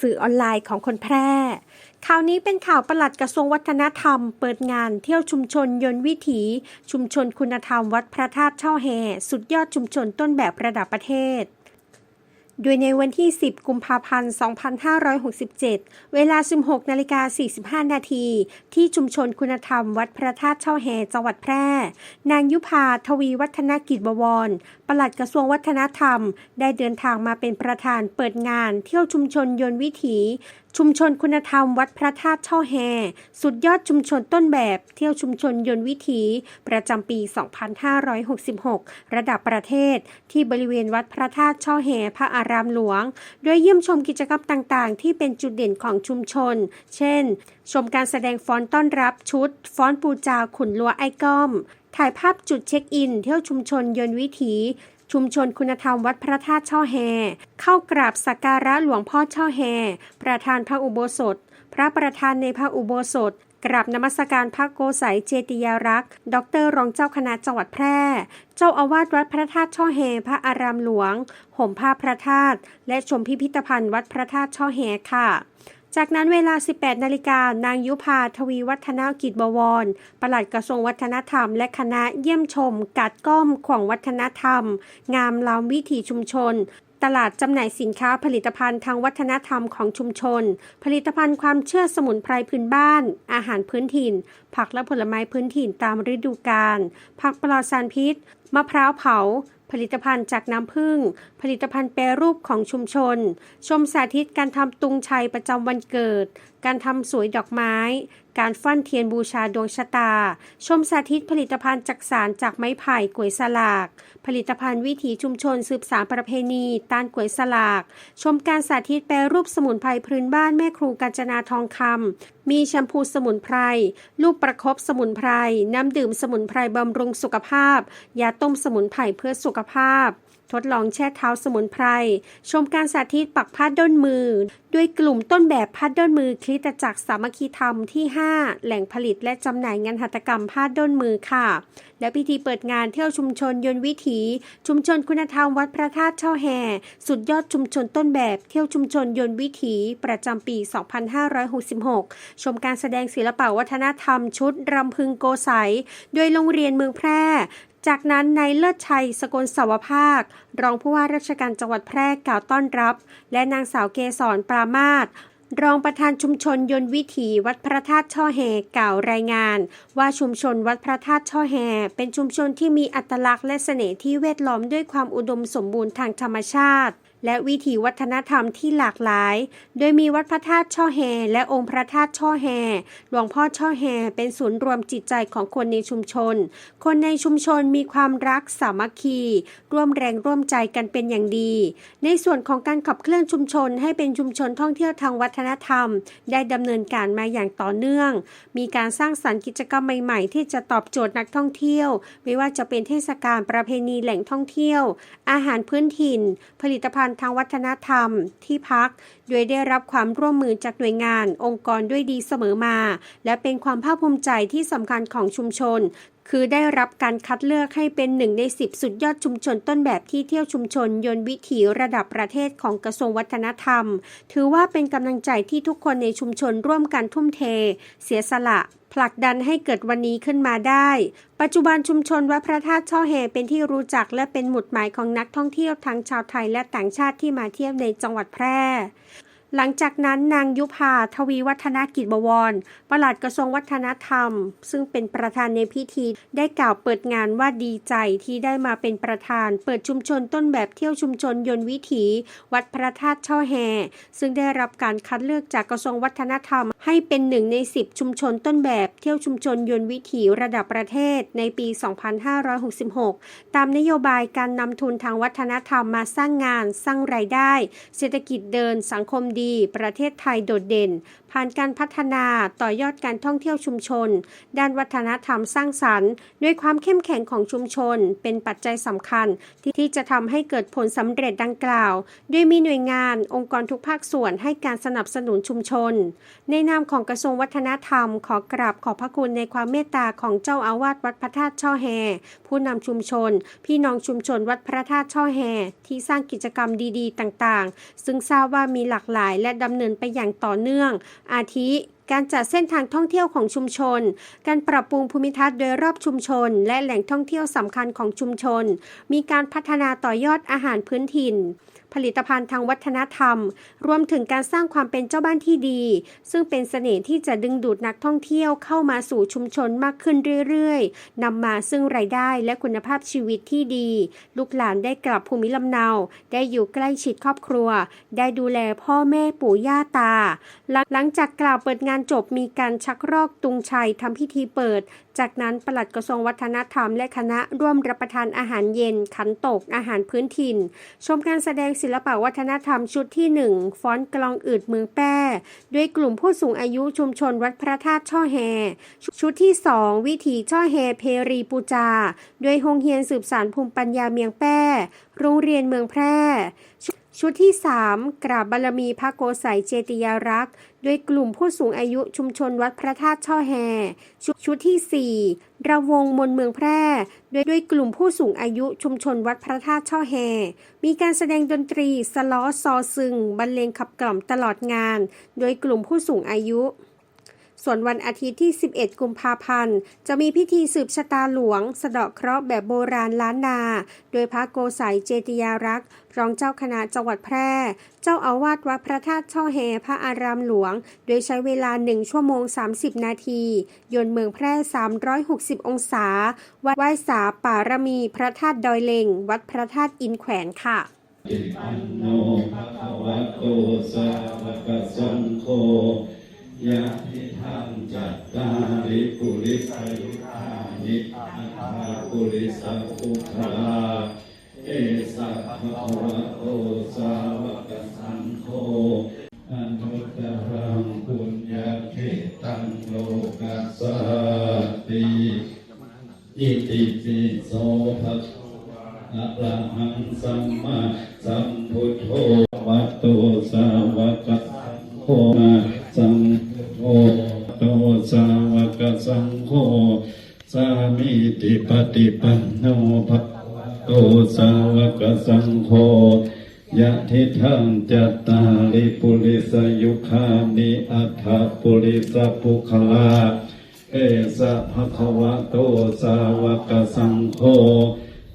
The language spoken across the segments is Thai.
สื่อออนไลน์ของคนแพร่ ข่าวนี้เป็นข่าวประหลัดกระทรวงวัฒนธรรม เปิดงานเที่ยวชุมชนยนต์วิถี ชุมชนคุณธรรมวัดพระธาตุเช่าแห่สุดยอดชุมชนต้นแบบระดับประเทศ โดยในวันที่ 10 กุมภาพันธ์ 2567 เวลา 16นาฬิกา45 นาที ที่ชุมชนคุณธรรมวัดพระธาตุเช่าแห่จังหวัดแพร่ นางยุพาทวีวัฒนกิจบวร ปลัดกระทรวงวัฒนธรรม ได้เดินทางมาเป็นประธานเปิดงานเที่ยวชุมชนยนต์วิถี ชุมชนคุณธรรมวัดพระธาตุช่อแฮ สุดยอดชุมชนต้นแบบเที่ยวชุมชนยนต์วิถี ประจำปี 2566 ระดับประเทศ ที่บริเวณวัดพระธาตุช่อแฮพระอารามหลวง โดยเยี่ยมชมกิจกรรมต่างๆ ที่เป็นจุดเด่นของชุมชน เช่น ชมการแสดงฟ้อนต้อนรับชุด ฟ้อนปูจาขุนลัวไอ้ก้อม ถ่ายภาพจุดเช็คอิน เที่ยวชุมชนยนต์วิถี ชุมชนคุณธรรมวัดพระธาตุช่อแฮ เข้ากราบสักการะหลวงพ่อช่อแฮ ประธานพระอุโบสถ พระประธานในพระอุโบสถกราบนมัสการพระโกสัยเจติยารักษ์ ดรรองเจ้าคณะจังหวัดแพร่ เจ้าอาวาสวัดพระธาตุช่อแฮพระอารามหลวง ห่มผ้าพระธาตุและชมพิพิธภัณฑ์วัดพระธาตุช่อแฮค่ะ จากนั้นเวลา 18 นาฬิกา นางยุพาทวีวัฒนกิจบวร ปลัดกระทรวงวัฒนธรรม และคณะเยี่ยมชม กัดก้อมของวัฒนธรรม งามล้ำวิถีชุมชน ตลาดจำหน่ายสินค้าผลิตภัณฑ์ทางวัฒนธรรมของชุมชน ผลิตภัณฑ์ความเชื่อสมุนไพรพื้นบ้าน อาหารพื้นถิ่น ผักและผลไม้พื้นถิ่นตามฤดูกาล ผักปลอดสารพิษ มะพร้าวเผา ผลิตภัณฑ์จากน้ำผึ้ง ผลิตภัณฑ์แปรรูปของชุมชน ชมสาธิตการทำตุงชัยประจำวันเกิด การทำสวยดอกไม้ การฟั่นเทียนบูชาดวงชะตา ชมสาธิตผลิตภัณฑ์จักสารจากไม้ไผ่กล้วยสลาก ผลิตภัณฑ์วิถีชุมชนสืบสานประเพณีต้านกล้วยสลาก ชมการสาธิตแปรรูปสมุนไพรพื้นบ้านแม่ครูกาญจนาทองคำมีแชมพูสมุนไพร ลูกประคบสมุนไพร น้ำดื่มสมุนไพรบำรุงสุขภาพ ยาต้มสมุนไพรเพื่อสุขภาพ ทดลองแช่เท้าสมุนไพร ชมการสาธิตปักผ้าด้นมือ ด้วยกลุ่มต้นแบบผ้าด้นมือคริสตจักรสามัคคีธรรมที่ 5 แหล่งผลิตและจำหน่ายงานหัตถกรรมผ้าด้นมือค่ะ และพิธีเปิดงานเที่ยวชุมชนยนต์วิถี ชุมชนคุณธรรมวัดพระธาตุช่อแฮสุดยอดชุมชนต้นแบบเที่ยวชุมชนยนต์วิถี ประจำปี 2566 ชมการแสดงศิลปวัฒนธรรมชุดรำพึงโกไสยโดยโรงเรียนเมืองแพร่ จากนั้นนายเลิศชัยสกลสวภาค รองผู้ว่าราชการจังหวัดแพร่กล่าวต้อนรับ และนางสาวเกษรปรามาศรองประธานชุมชนยนต์วิถีวัดพระธาตุช่อแฮกล่าวรายงาน ว่าชุมชนวัดพระธาตุช่อแห่เป็นชุมชนที่มีอัตลักษณ์และเสน่ห์ที่แวดล้อมด้วยความอุดมสมบูรณ์ทางธรรมชาติ และวิถีวัฒนธรรมที่หลากหลาย โดยมีวัดพระธาตุช่อแฮและองค์พระธาตุช่อแฮ หลวงพ่อช่อแฮเป็นศูนย์รวมจิตใจของคนในชุมชน คนในชุมชนมีความรักสามัคคี ร่วมแรงร่วมใจกันเป็นอย่างดี ในส่วนของการขับเคลื่อนชุมชนให้เป็นชุมชนท่องเที่ยวทางวัฒนธรรม ได้ดำเนินการมาอย่างต่อเนื่อง มีการสร้างสรรค์กิจกรรมใหม่ ๆ ที่จะตอบโจทย์นักท่องเที่ยว ไม่ว่าจะเป็นเทศกาลประเพณีแหล่งท่องเที่ยว อาหารพื้นถิ่น ผลิตภัณฑ์ทางวัฒนธรรมที่พัก โดยได้รับความร่วมมือจากหน่วยงาน องค์กรด้วยดีเสมอมา และเป็นความภาคภูมิใจที่สำคัญของชุมชน คือได้รับการคัดเลือกให้เป็นหนึ่งใน 10 สุดยอดชุมชนต้นแบบที่เที่ยวชุมชน ยนต์วิถีระดับประเทศของกระทรวงวัฒนธรรม ถือว่าเป็นกำลังใจที่ทุกคนในชุมชนร่วมกันทุ่มเท เสียสละ ผลักดันให้เกิดวันนี้ขึ้นมาได้ ปัจจุบันชุมชนวัดพระธาตุช่อแฮเป็นที่รู้จักและเป็นหมุดหมายของนักท่องเที่ยวทั้งชาวไทยและต่างชาติที่มาเที่ยวในจังหวัดแพร่ หลังจากนั้นนางยุพาทวีวัฒนกิจบวรปลัดกระทรวงวัฒนธรรม ซึ่งเป็นประธานในพิธีได้กล่าวเปิดงานว่าดีใจที่ได้มาเป็นประธาน เปิดชุมชนต้นแบบเที่ยวชุมชนยนต์วิถี วัดพระธาตุเช่อแฮซึ่งได้รับการคัดเลือกจากกระทรวงวัฒนธรรม ให้เป็นหนึ่งใน 10 ชุมชนต้นแบบเที่ยวชุมชนยนต์วิถีระดับประเทศในปี 2566 ตามนโยบายการนำทุนทางวัฒนธรรมมาสร้างงาน สร้างรายได้ เศรษฐกิจเดินสังคมดีประเทศไทยโดดเด่น ผ่านการพัฒนาต่อยอดการท่องเที่ยวชุมชน ด้านวัฒนธรรมสร้างสรรค์ด้วยความเข้มแข็งของชุมชน เป็นปัจจัยสำคัญที่ที่จะทำให้เกิดผลสำเร็จดังกล่าวโดยมีหน่วยงานองค์กรทุกภาคส่วนให้การสนับสนุนชุมชน ในนามของกระทรวงวัฒนธรรม ขอกราบขอบพระคุณในความเมตตาของเจ้าอาวาสวัดพระธาตุช่อแฮผู้นำชุมชน พี่น้องชุมชนวัดพระธาตุช่อแฮที่สร้างกิจกรรมดี ๆ ต่างๆ ซึ่งทราบว่ามีหลากหลายายและดำเนินไปอย่างต่อเนื่อง อาทิ การจัดเส้นทางท่องเที่ยวของชุมชน การปรับปรุงภูมิทัศน์โดยรอบชุมชน และแหล่งท่องเที่ยวสำคัญของชุมชน มีการพัฒนาต่อยอดอาหารพื้นถิ่น ผลิตภัณฑ์ทางวัฒนธรรม รวมถึงการสร้างความเป็นเจ้าบ้านที่ดี ซึ่งเป็นเสน่ห์ที่จะดึงดูดนักท่องเที่ยวเข้ามาสู่ชุมชนมากขึ้นเรื่อยๆนำมาซึ่งรายได้และคุณภาพชีวิตที่ดี ลูกหลานได้กลับภูมิลำเนา ได้อยู่ใกล้ชิดครอบครัว ได้ดูแลพ่อแม่ปู่ย่าตา หลังหลังจากกล่าวเปิดงานจบมีการชักรอกตุงชัยทำพิธีเปิด จากนั้นปลัดกระทรวงวัฒนธรรมและคณะร่วมรับประทานอาหารเย็น ขันตก อาหารพื้นถิ่น ชมการแสดงศิลปะวัฒนธรรมชุดที่ 1 ฟ้อนกลองอืดเมืองแป้ ด้วยกลุ่มผู้สูงอายุชุมชนวัดพระธาตุช่อแฮ ชุดที่ 2 วิถีช่อแฮเพรีปูจาด้วยโฮงเฮียนสืบสารภูมิปัญญาเมียงแป้ โรงเรียนเมืองแพร่ ชุดที่ 3 กราบบารมีพระโกศัยเจติยารักษ์ด้วยกลุ่มผู้สูงอายุชุมชนวัดพระธาตุช่อแฮชุชุดที่ 4 ระวงมนเมืองแพร่ด้วยด้วยกลุ่มผู้สูงอายุชุมชนวัดพระธาตุช่อแฮมีการแสดงดนตรีสล้อซอซึงบรรเลงขับกล่อมตลอดงาน โดยกลุ่มผู้สูงอายุ ส่วนวันอาทิตย์ที่ 11 กุมภาพันธ์ จะมีพิธีสืบชะตาหลวง สะเดาะเคราะห์แบบโบราณล้านนา โดยพระโกสัยเจติยารักษ์รองเจ้าคณะจังหวัดแพร่ เจ้าอาวาสวัดพระธาตุช่อแฮพระอารามหลวง โดยใช้เวลา 1 ชั่วโมง 30 นาที ยนเมืองแพร่ 360 องศา วัดไหว้สาป่ารมีพระธาตุดอยเลง วัดพระธาตุอินแขวนค่ะอิปันโนภะคะวะโตสาวกสังโฆ ยะทิทังจัตตาริปุริสยุทานิอัตถาปุริสปุคลาเอสะภะคะวะโตสาวกสังโฆอนุตตรังปุญญาเขตังโลกัสสาติอิติปิโสภะคะวะอะระหังสัมมาสัมพุทโธวัตโตสาวกสังโฆมาสัง โฆโตสาวกสังโฆสามิติปฏิปันโนภะคะวะโตสาวกสังโฆยะทิทังจัตตาริปุริสยุคานิอัฏฐปุริสปุคลาเอสะภะคะวะโตสาวกสังโฆ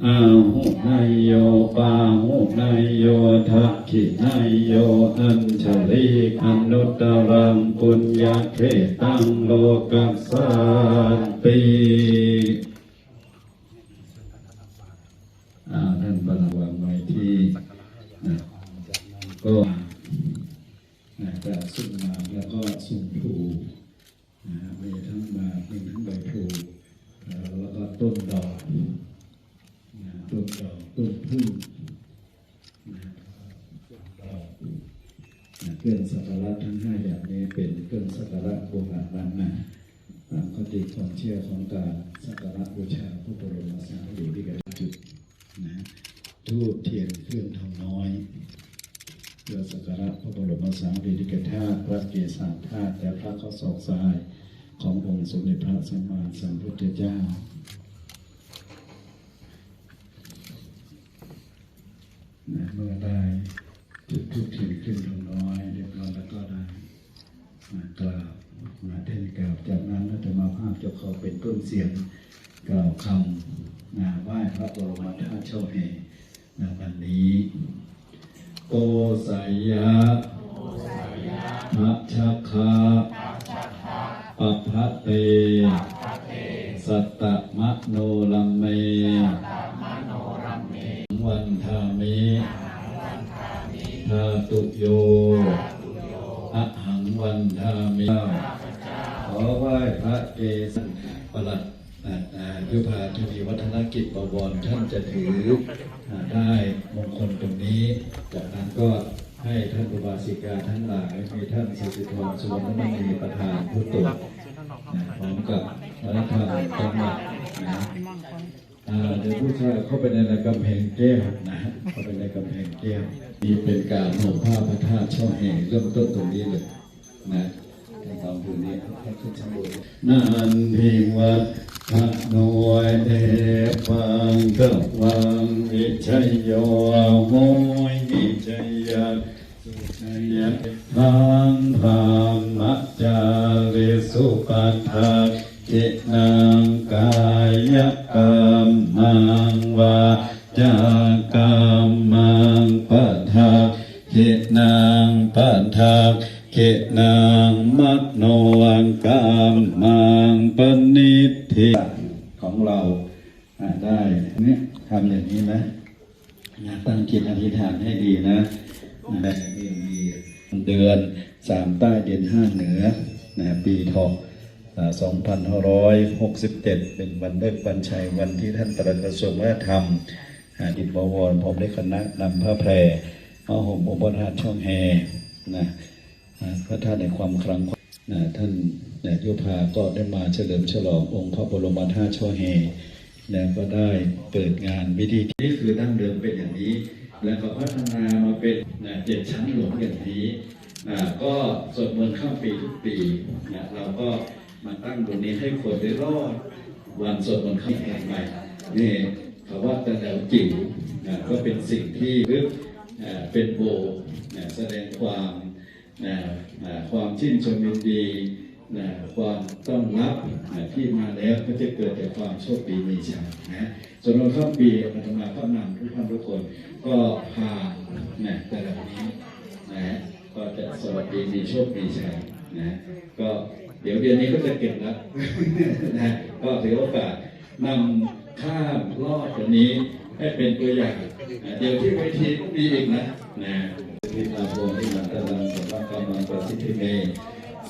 อาหุนายโยปาหุนายโยทักขินายโยอัญชลีอนุตตรังปุญญาเขตังโลกัสสันติอ่าท่านบรรวางไว้ที่นะก็นะจะสุ่มมาแล้วก็สุ่มผูนะมีทั้งมากมีทั้งใบพลูแล้วก็ต้นดอกนะต้นดอกต้นพึ่งนะต้นดอกนะเครื่องสักการะทั้งห้าอย่างนี้เป็นเครื่องสักการะโบราณล้านนาตามคติความเชื่อของการสักการะบูชาพระบรมสารีริกธาตุจุดนะทูบเทียนเครื่องทองน้อยเพื่อสักการะพระบรมสารีริกธาตุพระเกศาธาตุและพระข้อศอกซ้ายขององค์สมเด็จพระสัมมาสัมพุทธเจ้านะเมื่อได้จุดทุกเทียนขึ้นทองน้อยเรียบร้อยแล้วก็ได้มากราบ มาเทศกราบจากนั้นก็จะมาภาพจะขอเป็นต้นเสียงกล่าวคำนะไหว้พระบรมธาตุเจ้าแห่ในวันนี้โกสายะมัชฌคาปัพะเต สัตตมะโนลัมเม วันทามิทาตุโยอหังวันทามิ ไหว้พระเกศประหลัดอ่าอ่ายุพาทวีวัฒนกิจบวรท่านจะถืออ่าได้มงคลตรงนี้ จากนั้นก็ให้ท่านอุบาสิกาทั้งหลายมีท่านสิริธรสุวรรณมณีประธานผู้ตรวจนะพร้อมกับวัฒนธรรมจังหวัดนะอ่าเดี๋ยวผู้ชายเข้าไปในกำแพงแก้วนะเข้าไปในกำแพงแก้วนี่เป็นการห่มผ้าพระธาตุช่อแห่เริ่มต้นตรงนี้เลยนะในกองทุ เพชรชบูรณ์นันทิวัฒน์นวยเอปังกัวังวิชัยโยโมยวิชัยยะสุชัยยะทังธรรมจาริสุปัฏฐาเจ ของเราได้เนี่ยทำอย่างนี้นะนะตั้งจิตอธิษฐานให้ดีนะนะมีมีเดือนสามใต้เดือนห้าเหนือนะปีทอง2567 เป็นวันเลิกวันชัยวันที่ท่านตรัสกระทรวงวัฒนธรรมอ่าดิบวรผมได้คณะนำผ้าแพรมาห่มองค์พระธาตุช่องแฮนะพระธาตุในความคลังนะท่าน นายโยภาก็ได้มาเฉลิมฉลององค์พระบรมธาตุช่อแฮแล้วก็ได้เปิดงานวิธีนี้คือดั้งเดิมเป็นอย่างนี้ แล้วก็พัฒนามาเป็นนะเจ็ดชั้นหลวงอย่างนี้นะก็สวดมนต์ข้ามปีทุกปีนะเราก็มาตั้งตรงนี้ให้คนได้รอดวันสวดมนต์ข้ามปีใหม่นี่เขาว่าต่แล้วจิ๋วนะก็เป็นสิ่งที่ลึกเป็นโบนะแสดงความนะความชื่นชมยินดี นะความต้อนรับนะที่มาแล้วก็จะเกิดแต่ความโชคดีมีชัยนะส่วนเราข้ามปีอาตมาก็นำทุกท่านทุกคนก็พานะแต่ละนี้นะก็จะสวัสดีมีโชคมีชัยนะก็เดี๋ยวเดือนนี้ก็จะเก็บแล้วนะก็ถือโอกาสนำข้ามรอดตัวนี้ให้เป็นตัวอย่างนะเดี๋ยวที่เวทีก็มีอีกนะนะที่มาโพที่มันตะลังสัมภกรรมังประสิทธิเม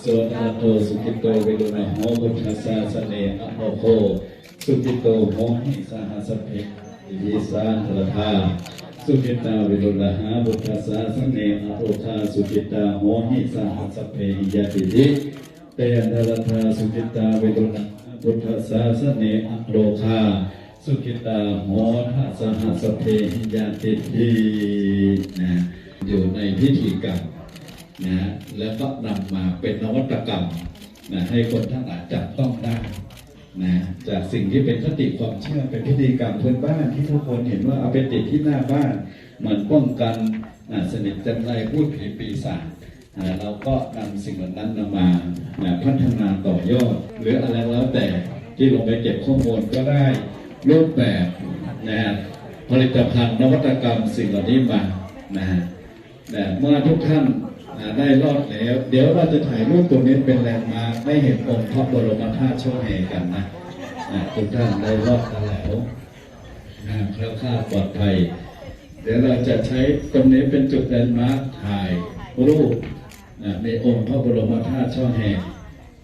สวนาโตสุขิโตเวโรนะโหบุตรสาสเนอะโมโคสุขิโตโหหิสาหัสเพยิสาทรธาสุขิตาเวโรนะหาบุตรสาสเนอะโอคาสุขิตาโหหิสาหัสเพหิยติติเตยนรธาสุขิตาเวโรนะบุตรสาสเนอะโลคาสุขิตาโหทัสหัสเพหิยติตินะอยู่ในพิธีกรรม นะแล้วก็นำมาเป็นนวัตกรรมนะให้คนทั้งหลายจับต้องได้นะจากสิ่งที่เป็นคติความเชื่อเป็นพิธีกรรมพื้นบ้านที่ทุกคนเห็นว่าเอาไปติดที่หน้าบ้านมันป้องกันนะสนิทจันไรพูดผีปีศาจนะเราก็นำสิ่งเหล่านั้นนำมานะพัฒนาต่อยอด หรืออะไรแล้วแต่ที่ลงไปเก็บข้อมูลก็ได้รูปแบบนะผลิตภัณฑ์นวัตกรรมสิ่งเหล่านี้มานะฮะแต่เมื่อทุกท่าน อ่าได้รอดแล้ว เดี๋ยวเราจะถ่ายรูปตรงนี้เป็นแลนด์มาร์คไม่เห็นองค์พระบรมธาตุโชว์แห่กันนะอ่าทุกท่านได้รอดกันแล้วนะแล้วคลาปลอดภัย เดี๋ยวเราจะใช้ตรงนี้เป็นจุดแลนด์มาร์คถ่ายรูปนะในองค์พระบรมธาตุช่อแห่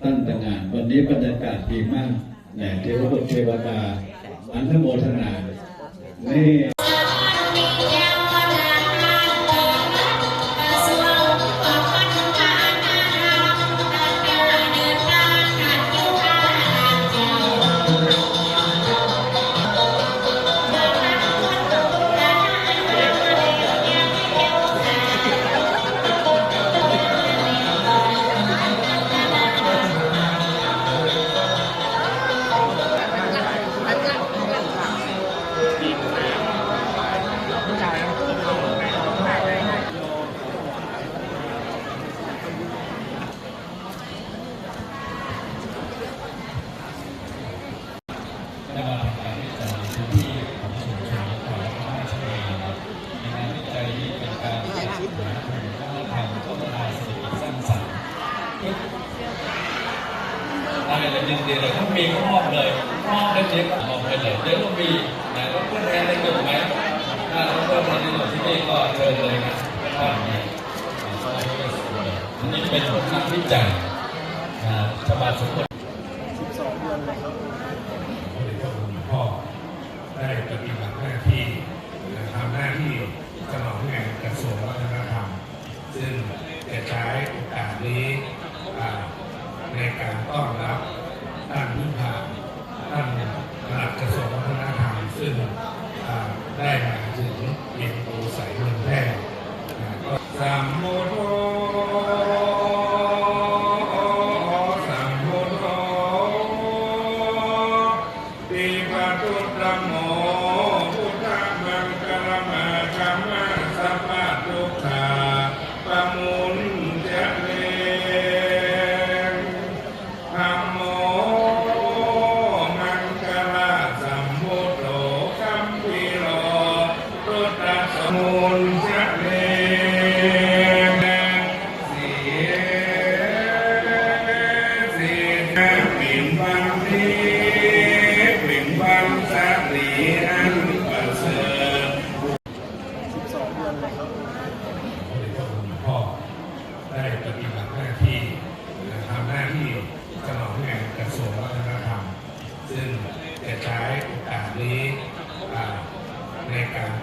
ตั้งแต่งาน วันนี้บรรยากาศดีมากนะเทวบุตรเทวดาอนุโมทนานี่ ดีเลยถ้ามีก็มอบเลยมอบได้เล็กมอบไปเลยเดี๋ยวเรามีนะก็เพื่อนแทนได้จบไหมถ้าเราพื่อนแทนได้จบที่นี่ก็เชิญเลยนะก็มีอันนี้เป็นนักวิจัย ก็ส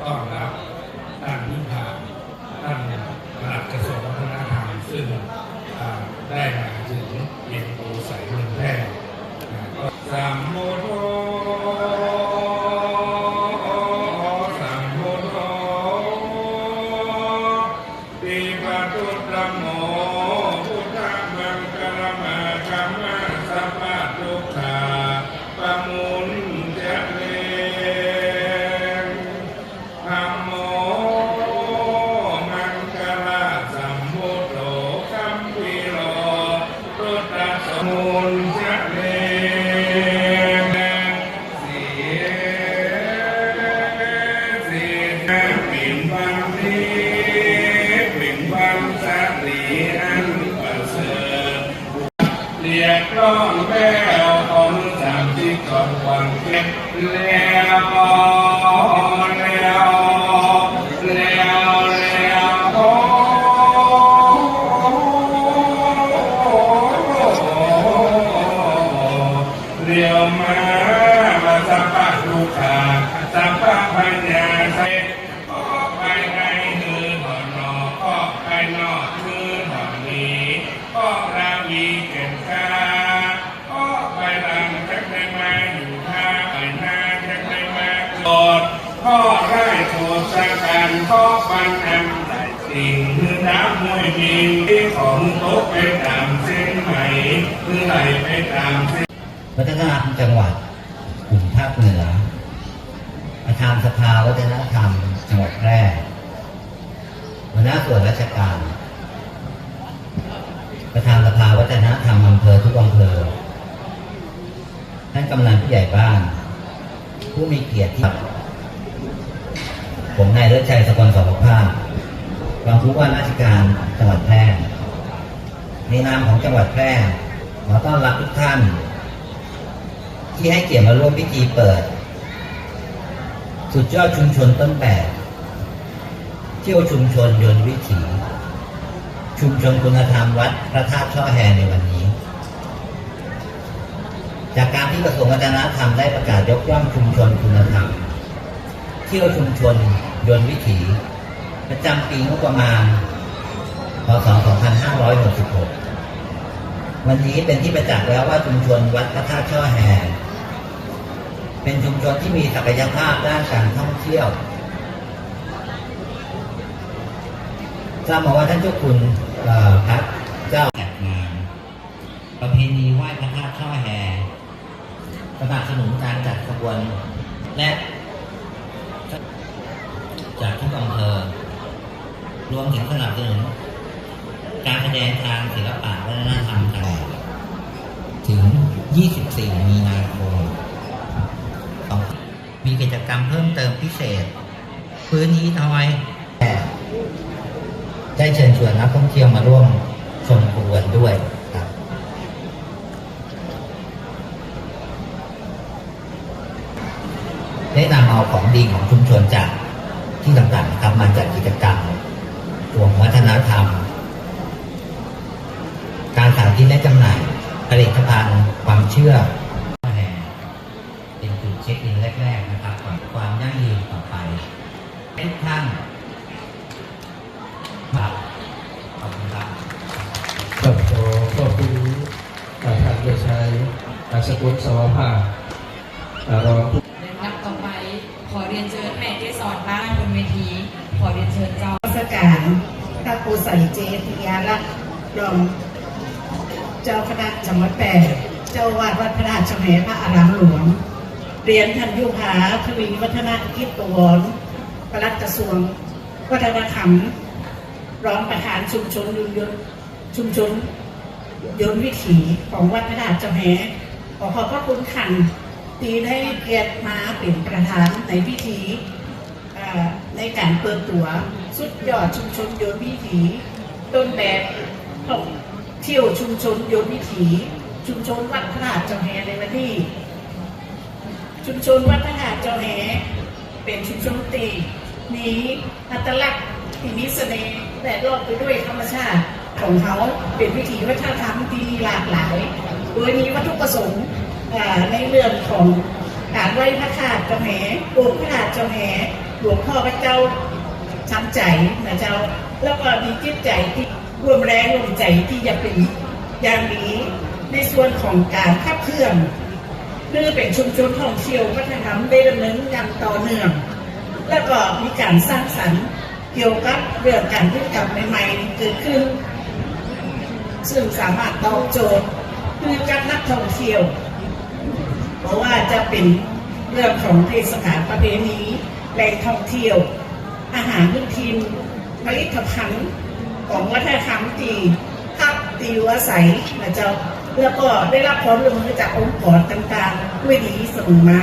ต้อนรับ มันอันใส่สิ่งคือน้ำมวยมิงที่ของตกไปตามเส้นไหมคือไหลไปตามเส้นวัฒนธรรมจังหวัดกลุ่มภาคเหนือประธานสภาวัฒนธรรมจังหวัดแพร่หัวหน้าส่วนราชการ ประธานสภาวัฒนธรรมอำเภอทุกอำเภอท่านกำนันผู้ใหญ่บ้าน ผู้มีเกียรติที่ ผมนายเลิศชัยสกลสมภาพรองผู้ว่าราชการจังหวัดแพร่ในนามของจังหวัดแพร่ขอต้อนรับทุกท่าน ที่ให้เกียรติมาร่วมพิธีเปิด สุดยอดชุมชนต้นแบบเที่ยวชุมชนยนต์วิถี ชุมชนคุณธรรมวัดพระธาตุช่อแฮในวันนี้ จากการที่กระทรวงวัฒนธรรมได้ประกาศยกย่องชุมชนคุณธรรม เที่ยวชุมชน ยนต์วิถี ประจำปีงบประมาณ พศ 2566 วันนี้เป็นที่ประจักษ์แล้วว่าชุมชนวัดพระธาตุช่อแฮเป็นชุมชนที่มีศักยภาพด้านการท่องเที่ยวทราบมาว่าท่านเจ้าคุณเอ่อพระเจ้าจัดงานประเพณีไหว้พระธาตุช่อแฮสนับสนุนการจัดขบวนและ จากทุกอำเภอ รวมถึงสนับสนุนการแสดงทางศิลปะวัฒนธรรมตลอดถึง 24 มีนาคมมีกิจกรรมเพิ่มเติมพิเศษ พื้นที่ทอยแต่ได้เชิญชวนนักท่องเที่ยวมาร่วมชมขบวนด้วยครับได้นำเอาของดีของชุมชนจาก ที่ต่างๆนะครับมาจัดกิจกรรมรวมวัฒนธรรม การสาธิตและจำหน่ายผลิตภัณฑ์ความเชื่อเป็นจุดเช็คอินแรกๆนะครับก่อนความยั่งยืนต่อไปทุกท่านครับขอบคุณครับครับขอขอบคุณท่านเดชชัยอาสกุลสวภาอ่ารองผู้ ชิญเจ้านมัสการพระครูใส่เจติยาลักษ์รองเจ้าคณะจังหวัดแปดเจ้าวาดวัดพระราชแมพระอารามหลวง เรียนท่านยุพาทวีวัฒนกิจตวรปลัดกระทรวงวัฒนธรรมรองประธานชุมชนยุนยนชุมชนยนวิถีของวัดพระราชแมขอขอบพระคุณขันที่ได้เกียรติมาเป็นประธานในพิธีอ่า ในการเปิดตัวสุดยอดชุมชนโยนวิถี ต้นแบบท่องเที่ยวชุมชนโยนวิถี ชุมชนวัดพระธาตุเจ้าแฮในวันนี้ชุมชนวัดพระธาตุเจ้าแหเป็นชุมชนตีมีอัตลักษณ์ที่มีเสน่ห์และรอบไปด้วยธรรมชาติของเขาเป็นวิถีวัฒนธรรมที่มีหลากหลาย โดยมีวัตถุประสงค์ในเรื่องของการไหว้พระธาตุเจ้าแหปลูกพระธาตุเจ้าแห หลวงพ่อพระเจ้าช้ำใจนะเจ้า แล้วก็มีจิตใจที่รวมแรงรวมใจที่จะเป็นอย่างนี้ในส่วนของการขับเคลื่อนเพื่อเป็นชุมชนท่องเที่ยววัฒนธรรมได้ดำเนินอย่างต่อเนื่อง แล้วก็มีการสร้างสรรค์เกี่ยวกับเรื่องการพฤติกรรมใหม่ๆเกิดขึ้น ซึ่งสามารถตอบโจทย์เพื่อกับนักท่องเที่ยว เพราะว่าจะเป็นเรื่องของเทศกาลประเพณี แหล่งท่องเที่ยว อาหารพื้นถิ่นผลิตภัณฑ์ของวัฒนธรรมตีทับตีวัวใสนะเจ้าแล้วก็ได้รับความร่วมมือจากองค์กรต่างๆ ด้วยดีเสมอมา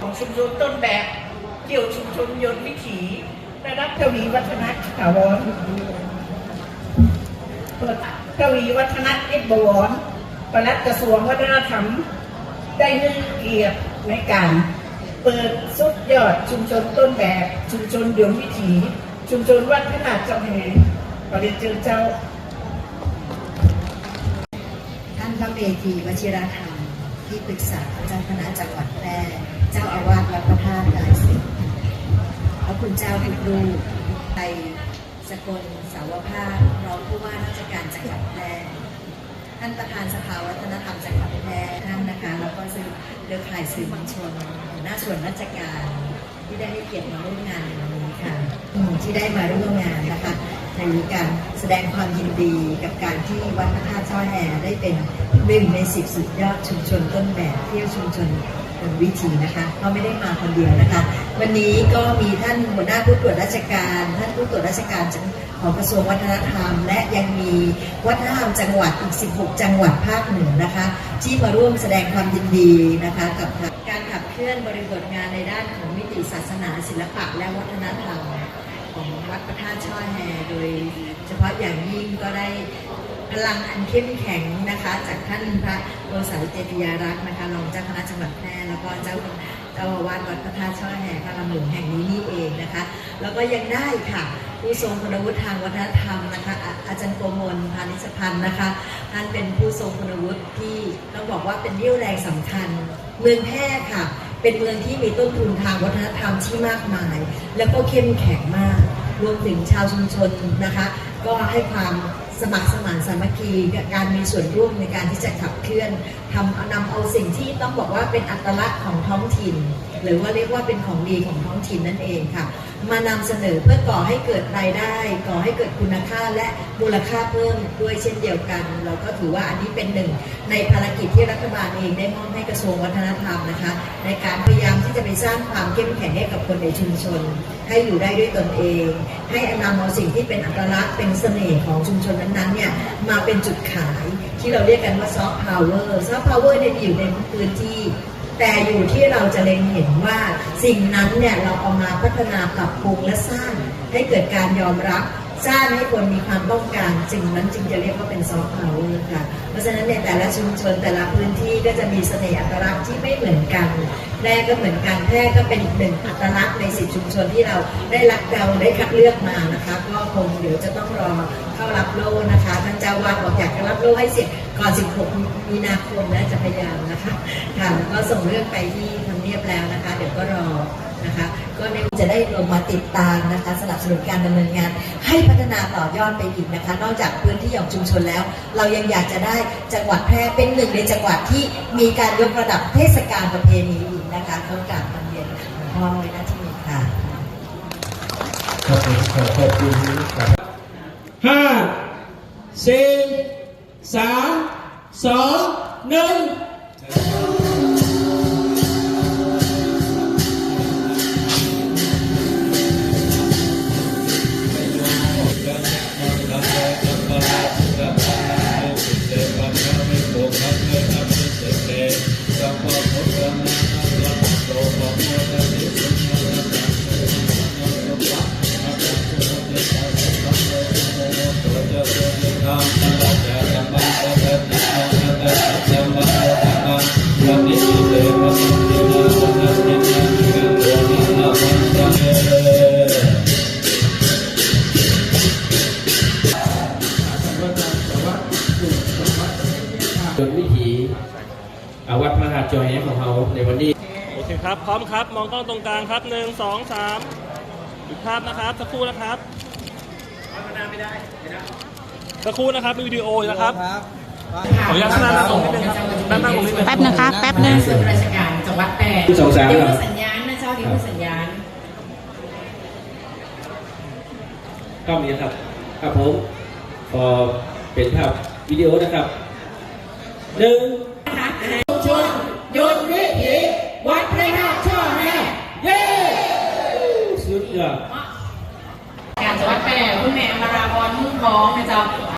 ของชุมชนต้นแบบเกี่ยวชุมชนยนต์วิถีระดับทวีวัฒนถาวรเปิดทวีวัฒนเอ็ดบวรประลัดกระทรวงวัฒนธรรม ได้เนื่องเกียรติในการ เปิดสุดยอดชุมชนต้นแบบ ชุมชนเดิมวิถี ชุมชนวัดพระธาตุเจ้าแห่ขอเรียนเชิญเจ้า ท่านพระเมธีวชิรธรรม ที่ปรึกษาเจ้าคณะจังหวัดแพร่เจ้าอาวาสวัดพระธาตุดอยสิงห์พระคุณเจ้าทุกรูปไทยสกลสาวภาพรองผู้ว่าราชการจังหวัดแพร่ท่านประธานสภาวัฒนธรรมจังหวัดแพร่ท่านนะคะ แล้วก็สื่อเครือข่ายสื่อมวลชน หน้าส่วนราชการที่ได้ให้เกียรติมาร่วมงานในวันนี้ค่ะที่ได้มาร่วมงานนะคะในการแสดงความยินดีกับการที่วัดพระธาตุช่อแฮได้เป็นหนึ่งในสิบสุดยอดชุมชนต้นแบบเที่ยวชุมชนบนวิถีนะคะก็ไม่ได้มาคนเดียวนะคะ วันนี้ก็มีท่านหัวหน้าผู้ตรวจราชการ ท่านผู้ตรวจราชการของกระทรวงวัฒนธรรม และยังมีวัฒนธรรมจังหวัดอีก 16 จังหวัดภาคเหนือนะคะ ที่มาร่วมแสดงความยินดีนะคะกับ การขับเคลื่อนบริบทงานในด้านของมิติศาสนา ศิลปะและวัฒนธรรมของวัดพระธาตุช่อแฮโดยเฉพาะอย่างยิ่งก็ได้พลังอันเข้มแข็งนะคะ จากท่านพระโกศลเจติยารักษ์นะคะรองเจ้าคณะจังหวัดแพร่แล้วก็เจ้าเจ้าอาวาสวัดพระธาตุช่อแฮพระลำหลวงแห่งนี้นี่เองนะคะ แล้วก็ยังได้ค่ะ ผู้ทรงคุณวุฒิทางวัฒนธรรมนะคะอาจารย์โกมลพานิชพันธ์นะคะท่านเป็นผู้ทรงคุณวุฒิที่ต้องบอกว่าเป็นเรี่ยวแรงสำคัญ เมืองแพร่ค่ะ เป็นเมืองที่มีต้นทุนทางวัฒนธรรมที่มากมาย และก็เข้มแข็งมาก รวมถึงชาวชุมชนนะคะ ก็ให้ความสมัครสมานสามัคคีกับการมีส่วนร่วมในการที่จะขับเคลื่อนทำนำเอาสิ่งที่ต้องบอกว่าเป็นอัตลักษณ์ของท้องถิ่น หรือว่าเรียกว่าเป็นของดีของท้องถิ่นนั่นเองค่ะ มานำเสนอเพื่อก่อให้เกิดรายได้ก่อให้เกิดคุณค่าและมูลค่าเพิ่มด้วยเช่นเดียวกัน เราก็ถือว่าอันนี้เป็นหนึ่ง ในภารกิจที่รัฐบาลเองได้มอบให้กระทรวงวัฒนธรรมนะคะ ในการพยายามที่จะไปสร้างความเข้มแข็งให้กับคนในชุมชน ให้อยู่ได้ด้วยตนเอง ให้นำเอาสิ่งที่เป็นอัตลักษณ์เป็นเสน่ห์ของชุมชนนั้นๆเนี่ยมาเป็นจุดขายที่เราเรียกกันว่าซอฟต์พาวเวอร์ซอฟต์พาวเวอร์เนี่ยอยู่ในพื้นที่ แต่อยู่ที่เราจะเล็งเห็นว่าสิ่งนั้นเนี่ยเราเอามาพัฒนาปรับปรุงและสร้างให้เกิดการยอมรับ สร้างให้คนมีความต้องการสิ่งนั้นจึงจะเรียกว่าเป็นซอฟต์พาวเวอร์ค่ะ เพราะฉะนั้นในแต่ละชุมชนแต่ละพื้นที่ก็จะมีเสน่ห์อัตลักษณ์ที่ไม่เหมือนกันแพร่ก็เหมือนกันแพร่ก็เป็นอีกหนึ่งอัตลักษณ์ในสิบชุมชนที่เราได้รับเราได้คัดเลือกมานะคะก็คงเดี๋ยวจะต้องรอเข้ารับโล่นะคะท่านเจ้าวาดบอกอยากจะรับโล่ให้เสร็จก่อน 16 มีนาคมนะจะพยายามนะคะค่ะแล้วก็ส่งเรื่องไปที่ทำเนียบแล้วนะคะ เดี๋ยวก็รอ นะคะ ก็จะได้ลงมาติดตามนะคะ สนับสนุนการดำเนินงาน ให้พัฒนาต่อยอดไปอีกนะคะ นอกจากพื้นที่ของชุมชนแล้ว เรายังอยากจะได้จังหวัดแพร่เป็นหนึ่งในจังหวัดที่มีการยกระดับเทศกาลประเพณีอีกนะคะต้องกรารบรเรียนหลวงพ่อไว้หน้าที่นี้ค่ะขอบคุณขอบขอบคุณครับห้าสี่สามสองหนึ่ง ครับพร้อมครับมองกล้องตรงกลางครับหนึ่งสองสามอีกภาพนะครับสักครู่นะครับสักครู่นะครับมีวิดีโออยู่นะครับ ขออนุญาตข้างหน้าหน้าผมนิดนึงครับด้านหน้าผมนิดนึงแป๊บนะคะแป๊บนึงส่วนราชการจังหวัดแปดสองสามเดี๋ยวครับสัญญาณนะเจ้าเดี๋ยวสัญญาณกล้องนี้ครับครับผมพอเป็นภาพวิดีโอนะครับหนึ่งชุมชนยนต์วิถีวัดพระธาตุช่อแม่ เย้สุดยอด การจังหวัดแปดคุณแม่อมราพรมุ่งทองนะจ๊ะ